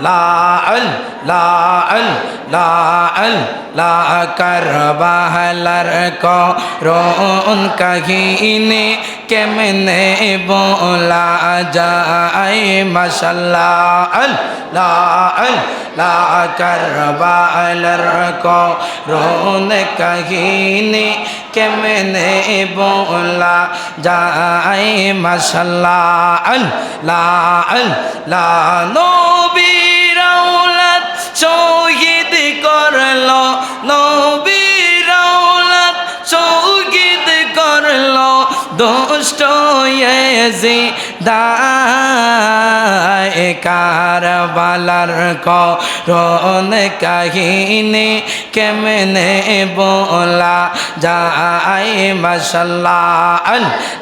লাল লাল লাল লা করবাহলার করুন কাহিনী কেমনে বলা যায় মশাল্লাহ লাল লা করবাহলার করুন কাহিনী কেমনে বলা যায় মশাল্লাহ লাল লা নবীর আওলাদ শহীদ দুষ্ট এজি দায় কারবালার করুন কাহিনী কেমনে বলা যায়? মশাল্লাহ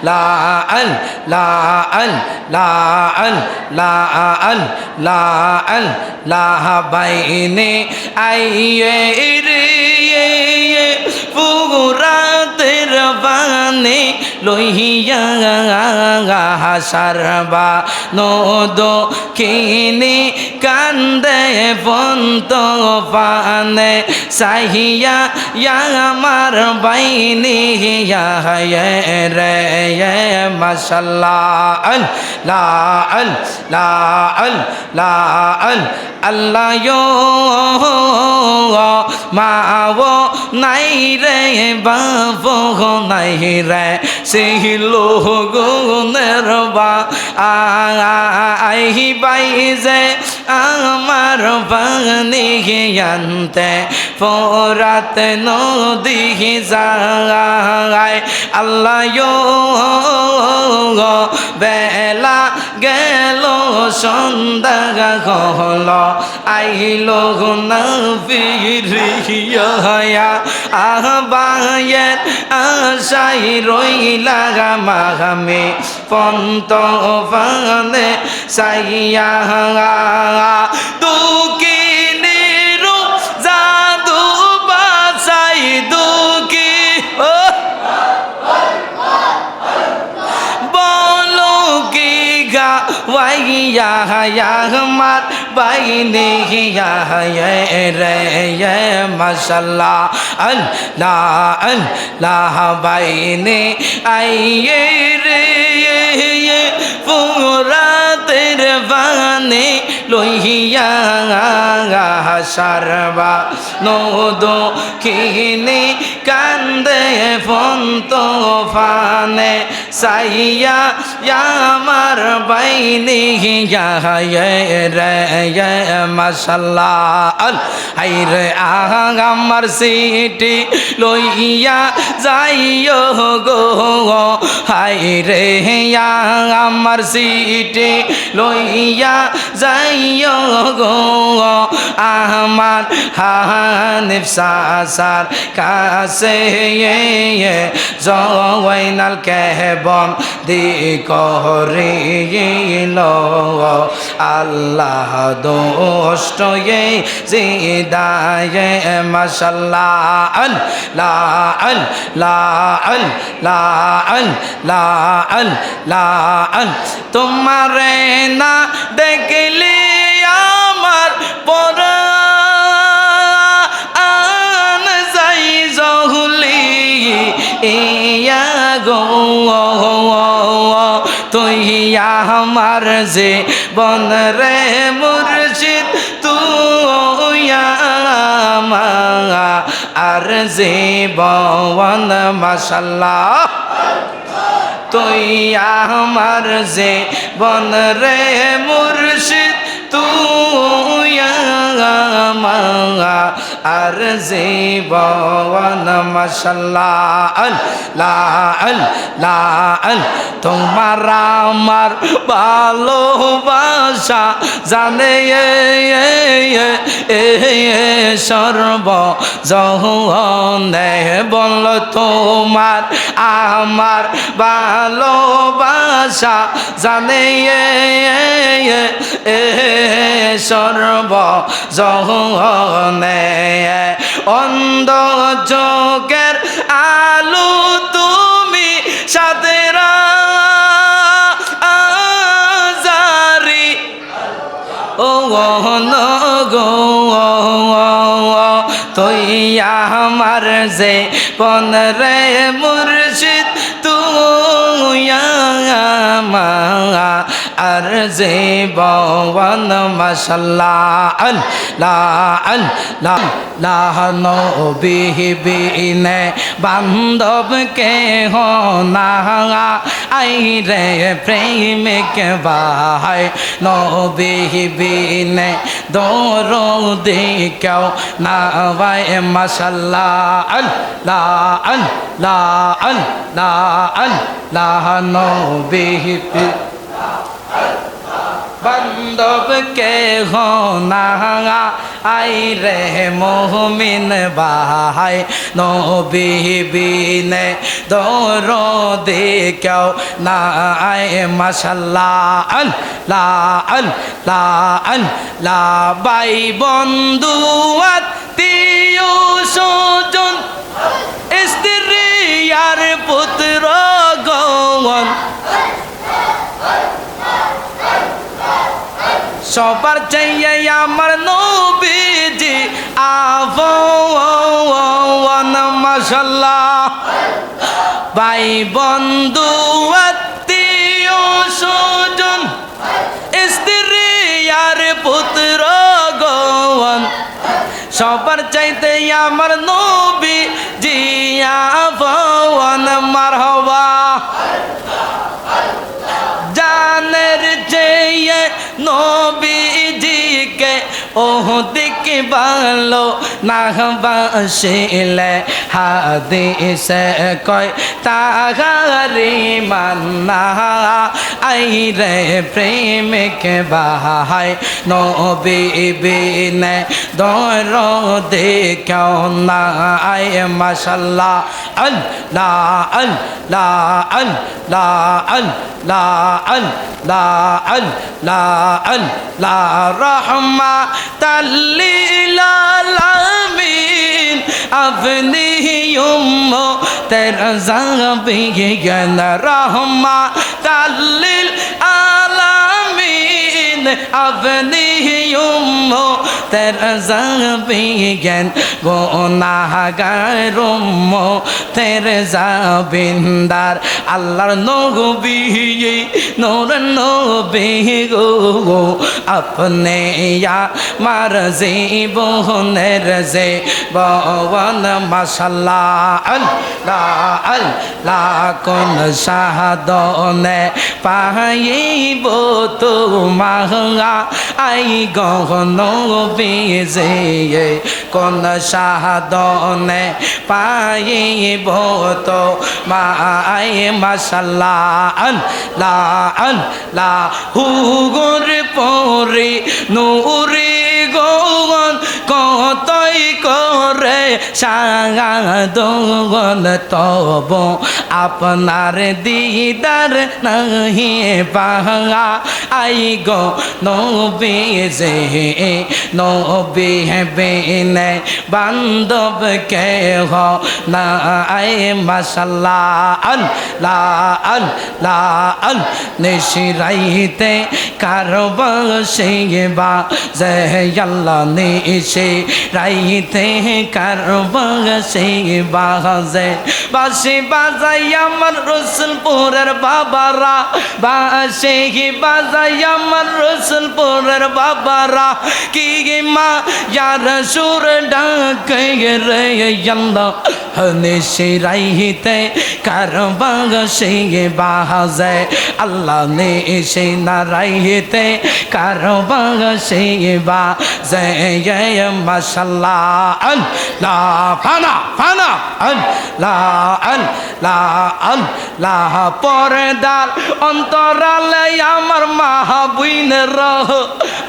লা আল লা আল লা আল লা আল লা আল লা বাইনে আইয়ে রে পুরাতের বানে লইয়া সারবা নদ কিনি কান্দে বন্ত পানে সাহিয়া আমার বাইনি আল লা আল লা আল আল্লাহ মাও নাই রে বাপ নাই রে সেই লোগুনের বা আই বাই যে আমার বানি আনতে পরাত নদী যায়। আল্লাহ বেলা গেল, সন্ধ্যা হল আইল না ফিরিয়া আহবায়ের আশাই রইলা মাগামে পন্ত ফানে সাইয়া দুকি নিরু জাদু বাসাই দুকি ও। বলো কি গা ওয়াইয়া আমার বাইনে রে মশাল্লাহ। আল্লাহ আল্লাহ বাইনে আইয়ে রে পুরাতের বানে লইয়া সারবা। নদ কিনে কান্দে ফন্ত ফানে সাইয়া আমার বাইনি রে মশাল্লাহ আই রে আমার সিটি লইয়া যাইও গো হাই রে আমার সিটি লইয়া যাইও গো। আমার হানিফ সাসার কাছে জওয়াইনাল কেবন দি করিল আল্লাহ দোষ্ট জিদায় মশাল্লাহ আল লা আল লা আল লা আল লা আল লা, আল, তোমারে না দেখলি আমার পরা আন যাই জহুলি ইয়া গো তুই আমার যে বন রে মুর্শিদ, তুই আমার আর যে বন মাসাল্লাহ তুই আমার যে বন রে মুর্শিদ তুই আমার আর জীবন মশাল্লাহ আল্লাহ আল্লাহ তোমার আমার ভালোবাসা জানে সর্ব জহনে বল তোমার আমার ভালোবাসা জানে সর্ব জহনে অন্ধ চোখের আলু তুমি সাদেরা আজারি। ও গো তুই আমার যে কোন রে মুর্শিদ, তুই আমার আর যে বন মশাল্লাহ, আল্লাহ আল্লাহ লাহ নবিহীনে বান্ধব কে হো না আই রে প্রেমিক বাহাই নবিহীনে দোর দিকেও না ভাই মশাল্লাহ, আল্লাহ আল্লাহ আল্লাহ আল্লাহ নবিহী বান্ধব কে হো না আই রে মোহমিন বাহাই, নবী বিনে দোর দেখাও না আই মাশাল্লাহ, আল্লাহ আল্লাহ আল্লাহ। বাই বন্ধু, আত্মীয় স্বজন, স্ত্রী আর পুত্র গৌন সবার চাইয়ে আমার নবীজি মাশাল্লাহ ভাই বন্ধু, আত্মীয় আর পুত্র গৌন সবার চাইতে আমার নবী জিয়া ভवन মারহবা। জানের চেয়ে নবীজিকে ওহ দিকে ভালো না বাসিলে হাদিসে কয় তাহারি মান্না আই রে প্রেমিক বাহাই নবী বিনে দর দেখাও না আই মাশাল্লাহ আল্লাহ আল্লাহ আল্লাহ আল্লাহ আল্লাহ আল্লাহ আল্লাহ রহমা তাল্লিল আলামিন আপনি উম্মো তেরা জাবি গন রহমা তাল্লিল জাবিন্দার আল্লাহর নবী নূর নবী গো আপনে ইয়া মার জীবনের যে ববন মাশাল্লাহ আল্লাহ আল্লাহ কোন শাহাদনে আই গহন বেজে কোন শাহাদনে পাইব তো মাই মাশাল্লাহ আল্লাহ লা হুগুর পরে নূরে গৌন কতই করে তব আপনার দিদার নাহি পাহা আই গো নবী যে নবী বেনে বান্ধব কে হো না আই মাশাল্লাহ আল্লাহ আল্লাহ আল নিশিরাইতে কারব সে বা জে আল্লাহ নিশে রাইতে কারব সে বা জে বাসি বাজাই আমার রসুলপুরের বাবারা বাসে বাজাই আমার রসুলপুরের বাবারা কি মা यार হনেশে রাইহিতে কারবাগ বাহা বাহাজে। আল্লাহ নে এসে না রাইহিতে কারবাগ সে বাজে মাশাল্লাহ আন লা ফানা ফানা লা আন লা আন অন্তরালে আমার মাহবুইন রহ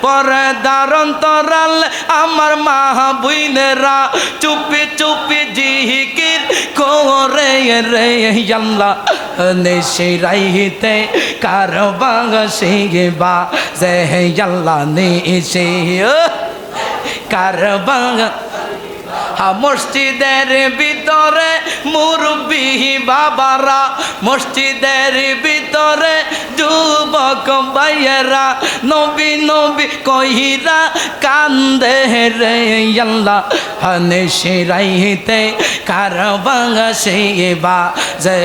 পরদার তরাল আমার মা বুইনেরা চুপি চুপি জিহিকির করে রে আল্লাহ নেশে রাইতে কার সে বা জে আল্লাহ নেশে কার হা মসজিদের ভিতরে মুরব্বী বাবারা, মসজিদের ভিতরে যুবক ভাইয়েরা, নবী নবী কহিরা কান্দে রে আল্লাহ। হনে শিরাইতে কারবাঙ্গা সেবা, যে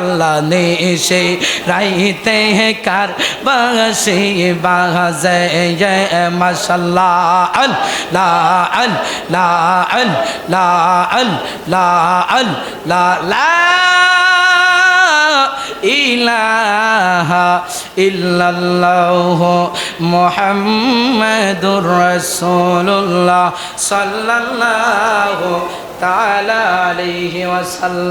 আল্লাহ নে সে রাইতে হে কার বাঙ্গা সেবা, যে মাশাল্লাহ আল লা আল লা আল লা আল লা আল লা লা ইলাহা ইল্লাল্লাহ মুহাম্মাদুর রাসূলুল্লাহ সাল্লাল্লাহু তাআলা আলাইহি ওয়াসাল্লাম